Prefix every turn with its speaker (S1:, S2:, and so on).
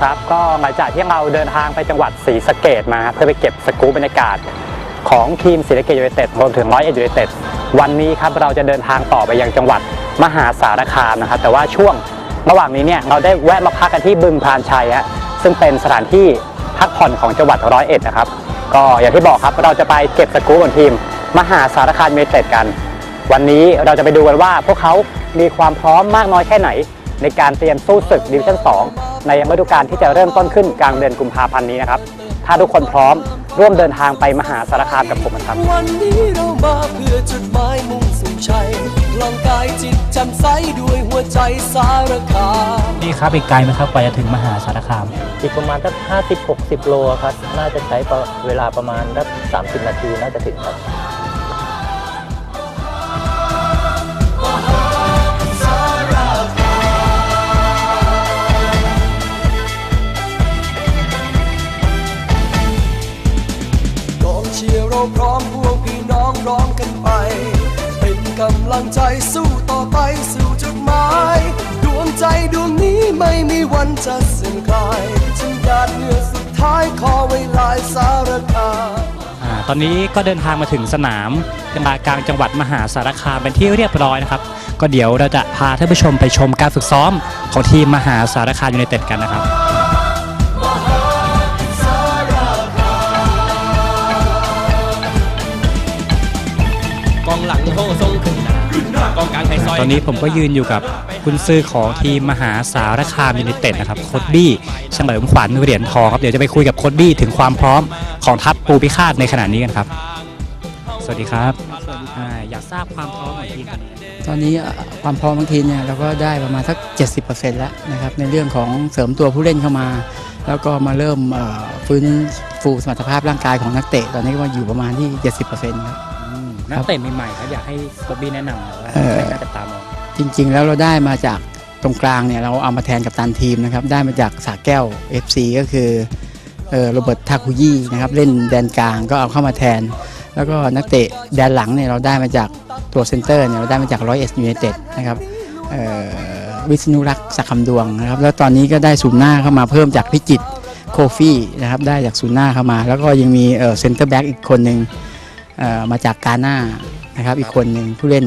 S1: ครับ ก็หลังจากที่เราเดินทางไปจังหวัดศรีสะเกดมาเพื่อไปเก็บสกู๊ปบรรยากาศของทีมศรีสะเกดยูไนเต็ดรวมถึงร้อยเอ็ดยูไนเต็ดวันนี้ครับเราจะเดินทางต่อไปยังจังหวัดมหาสารคามนะครับ แต่ว่าช่วงระหว่างนี้เนี่ยเราได้แวะมาพักกันที่บึงพานชัยฮะซึ่งเป็นสถานที่พักผ่อนของจังหวัดร้อยเอ็ดนะครับ ก็อย่างที่บอกครับเราจะไปเก็บสกู๊ปของทีม มหาสารคามยูไนเต็ดกัน วันนี้เราจะไปดูกันว่าพวกเขามีความพร้อมมากน้อยแค่ไหน ในการเตรียมสู้ศึกดิวิชั่น 2 ในฤดูกาลที่จะเริ่มต้นขึ้นกลางเดือนกุมภาพันธ์นี้นะครับ ถ้าทุกคนพร้อมร่วมเดินทางไปมหาสารคามกับผมนะครับ
S2: วันนี้เรามาเพื่อจุดหมายมุ่งสู่ชัยพลังกายจิตแจ่มใสด้วยหัวใจสารคาม
S3: นี่ครับอีกไกลไหมครับกว่าจะถึงมหาสารคาม
S4: อีกประมาณสัก50 60 โลครับ น่าจะใช้เวลาประมาณสัก30 นาทีน่าจะถึงครับ
S2: พร้อมพวกพี่น้องร้องกันไป เป็นกำลังใจสู้ต่อไปสู่จุดหมาย ดวงใจดวงนี้ไม่มีวันจะเสื่อมคลายฉันหยาดเหงื่อสุดท้ายขอไว้ลายสารคาม
S3: ตอนนี้ก็เดินทางมาถึงสนามกีฬากลางจังหวัดมหาสารคามเป็นที่เรียบร้อยนะครับ ก็เดี๋ยวเราจะพาท่านผู้ชมไปชมการฝึกซ้อมของทีมมหาสารคามยูไนเต็ดกันนะครับ
S5: กองหลังโฮทรงขึ้นหน้ากองกลางไทยซอย
S3: ตอนนี้ผมก็ยืนอยู่กับคุณซื้อของทีมมหาสารคามยูไนเต็ดนะครับโคดบี้เฉลิมขวัญเหรียญทองครับเดี๋ยวจะไปคุยกับโคดบี้ถึงความพร้อมของทัพปูพิฆาตในขณะนี้กันครับ สวัสดีครับอ่าอยากทราบความพร้อมของทีมกัน
S6: ตอนนี้เอ่อความพร้อมบางทีมเนี่ยเราก็ได้ประมาณสัก 70%แล้วนะครับในเรื่องของเสริมตัวผู้เล่นเข้ามา แล้วก็มาเริ่มเอ่อฟื้นฟูสมรรถภาพร่างกายของนักเตะตอนนี้ก็มาอยู่ประมาณที่ 70%ครับ
S3: อืม นักเตะใหม่ๆครับอยากให้โคดบี้แนะนำหน่อยว่า
S6: เอ่อ
S3: ใครน่าจะตามอง
S6: จริง ๆ แล้วเราได้มาจากตรงกลางเนี่ยเราเอามาแทนกับตันทีมนะครับได้มาจากสาแก้ว FC ก็คือเอ่อโรเบิร์ตทาคุยี่นะครับเล่นแดนกลางก็เอาเข้ามาแทน แล้วก็นักเตะแดนหลังเนี่ยเราได้มาจากตัวเซนเตอร์เนี่ยเราได้มาจากร้อยเอสยูไนเต็ดนะครับเอ่อวิษณุรักษ์สักคำดวงนะครับแล้วตอนนี้ก็ได้ศูนย์หน้าเข้ามาเพิ่มจากพิจิตรโคฟี่นะครับได้จากศูนย์หน้าเข้ามา แล้วก็ยังมีเอ่อเซนเตอร์แบ็กอีกคนหนึ่งเอ่อ มาจากกาหน้านะครับ อีกคนหนึ่งผู้เล่น